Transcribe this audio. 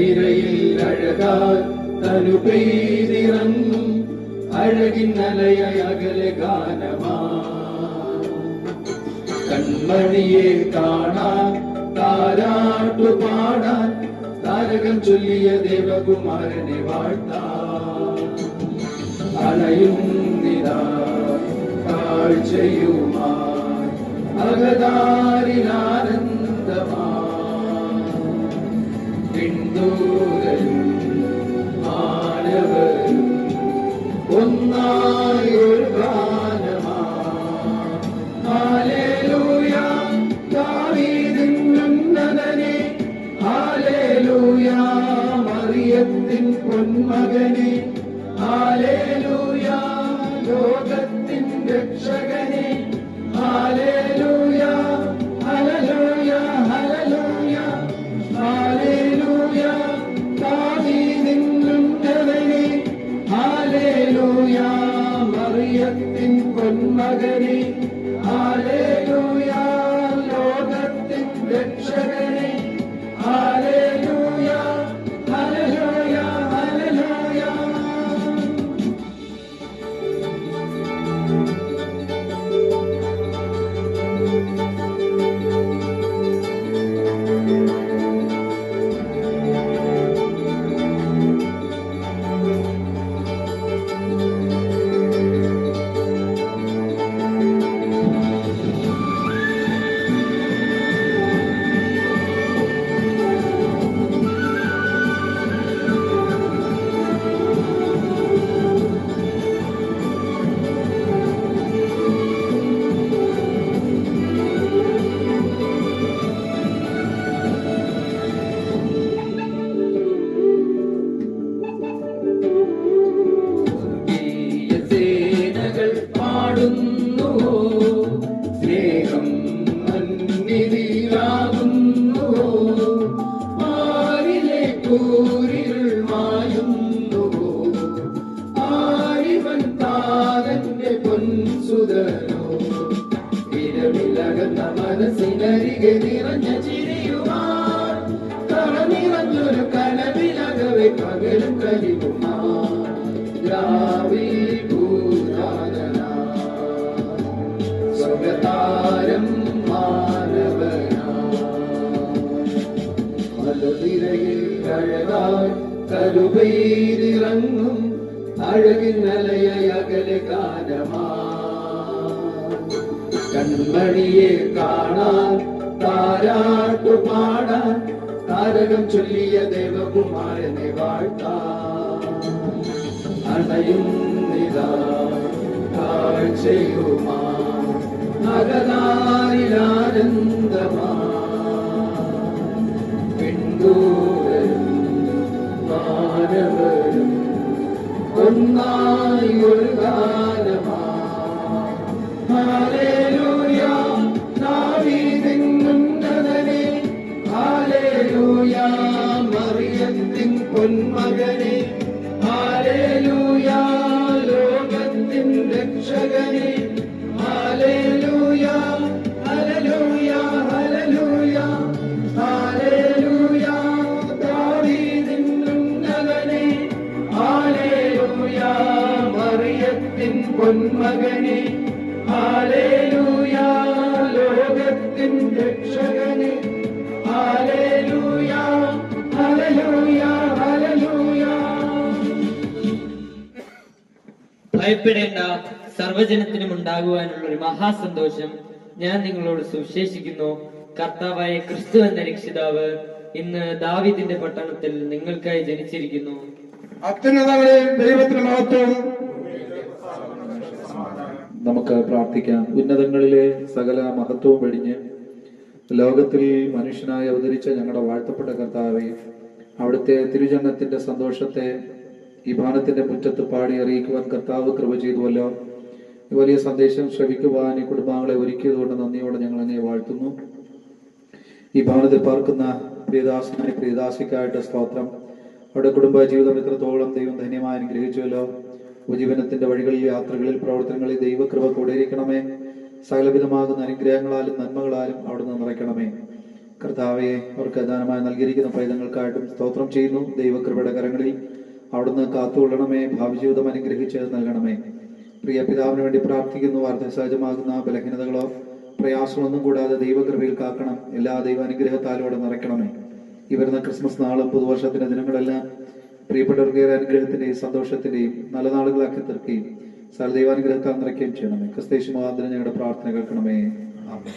മലനിരയിൽ അഴകാൽ തനു പെയ്തിറങ്ങും അഴകിൻ അലയകലെ ഗാനമാ. കൺമണിയെ കാണാൻ താരാട്ടു പാടാൻ താരകം ചൊല്ലിയ ദേവകുമാരനെ വാഴ്ത്താൻ അണയുന്നിതാ കാഴ്ചയുമായി അകതാരിലാനന്ദമാ മറിയത്തിൻ പൊന്മകനെ. ഹാലേലൂയ ലോകത്തിൻ രക്ഷകനെ പൊന്മകനെ ഹാലേലൂയ ലോകത്തിൻ രക്ഷകനെ. Hallelujah hallelujah. ഇരവിലകന്ന മനസ്സിനരികെ നിറഞ്ഞ ചിരിയുമാർ. കള നിറഞ്ഞൊരു കനവിലകവെ പകലും കരിവുമാ ദ്രാവിൽ ഭൂതാനനാ സ്വർഗതാരം മലനിരയിൽ അഴകാൽ കരുപെയ്തിറങ്ങും അഴകിൻ അലയകലെ ഗാനമാ. കൺമണിയെ കാണാൻ താരാട്ടു പാടാൻ താരകം ചൊല്ലിയ ദേവകുമാരനെ വാഴ്ത്താൻ അണയുന്നിതാ കാഴ്ചയുമാ നഗതാരിലാനന്ദമാ പിന്തുടരും മാനവരും ഒന്നായി ഒരു മറിയത്തിൻ പൊന്മകനെ. ഹാലേലൂയ ലോകത്തിൻ രക്ഷകനെ. Hallelujah hallelujah hallelujah. ഭയപ്പെടേണ്ട സർവജനത്തിനും ഉണ്ടാകുവാനുള്ള ഒരു മഹാസന്തോഷം ഞാൻ നിങ്ങളോട് സുവിശേഷിക്കുന്നു. കർത്താവായ ക്രിസ്തു എന്ന രക്ഷിതാവ് ഇന്ന് ദാവിദിന്റെ പട്ടണത്തിൽ നിങ്ങൾക്കായി ജനിച്ചിരിക്കുന്നു. അത്യുന്നതങ്ങളെയും ദൈവത്തിന് മഹത്വം നമുക്ക് പ്രാർത്ഥിക്കാം. ഉന്നതങ്ങളിലെ സകല മഹത്വവും വെടിഞ്ഞ് ലോകത്തിൽ മനുഷ്യനായി അവതരിച്ച ഞങ്ങളുടെ വാഴ്ത്തപ്പെട്ട കർത്താവെ അവിടുത്തെ തിരുജനത്തിന്റെ സന്തോഷത്തെ ഈ ഭാനത്തിന്റെ മുറ്റത്ത് പാടി അറിയിക്കുവാൻ കർത്താവ് കൃപ ചെയ്തുവല്ലോ. വലിയ സന്ദേശം ശ്രവിക്കുവാൻ ഈ കുടുംബാംഗങ്ങളെ ഒരുക്കിയതുകൊണ്ട് നന്ദിയോടെ ഞങ്ങൾ അങ്ങനെ വാഴ്ത്തുന്നു. ഈ ഭവനത്തിൽ പാർക്കുന്ന പ്രിയദാസനായ പ്രിയദാസിക്കായിട്ട് സ്തോത്രം. അവിടെ കുടുംബ ജീവിതം എത്രത്തോളം ദൈവം ധന്യമായി അനുഗ്രഹിച്ചുവല്ലോ. ഉപജീവനത്തിന്റെ വഴികളിൽ യാത്രകളിൽ പ്രവർത്തനങ്ങളിൽ ദൈവകൃപ കൂടിയിരിക്കണമേ. സകലവിധമാകുന്ന അനുഗ്രഹങ്ങളാലും നന്മകളാലും അവിടുന്ന് നിറയ്ക്കണമേ. കർത്താവെ അവർക്ക് ദാനമായി നൽകിയിരിക്കുന്ന പൈതങ്ങൾക്കായിട്ടും സ്തോത്രം ചെയ്യുന്നു. ദൈവകൃപയുടെ കരങ്ങളിൽ അവിടുന്ന് കാത്തുകൊള്ളണമേ. ഭാവി ജീവിതം അനുഗ്രഹിച്ച് നൽകണമേ. പ്രിയ പിതാവിന് വേണ്ടി പ്രാർത്ഥിക്കുന്നു. വാർദ്ധസഹജമാകുന്ന ബലഹീനതകളോ പ്രയാസങ്ങളൊന്നും കൂടാതെ ദൈവകൃപയിൽ കാക്കണം. എല്ലാ ദൈവാനുഗ്രഹത്താലും അവിടെ നിറയ്ക്കണമേ. ഈ വരുന്ന ക്രിസ്മസ് നാളും പുതുവർഷത്തിന്റെ ദിനങ്ങളെല്ലാം പ്രിയപ്പെട്ടവർക്ക് ഏറെ അനുഗ്രഹത്തിന്റെയും സന്തോഷത്തിന്റെയും നല്ല നാളുകളാക്കി തീർക്കുകയും സകല ദൈവാനുഗ്രഹത്താൽ നിറയ്ക്കുകയും ചെയ്യണമേ. ക്രിസ്തേശു മുഖാന്തരം ഞങ്ങളുടെ പ്രാർത്ഥന കേൾക്കണമേ. ആമേൻ.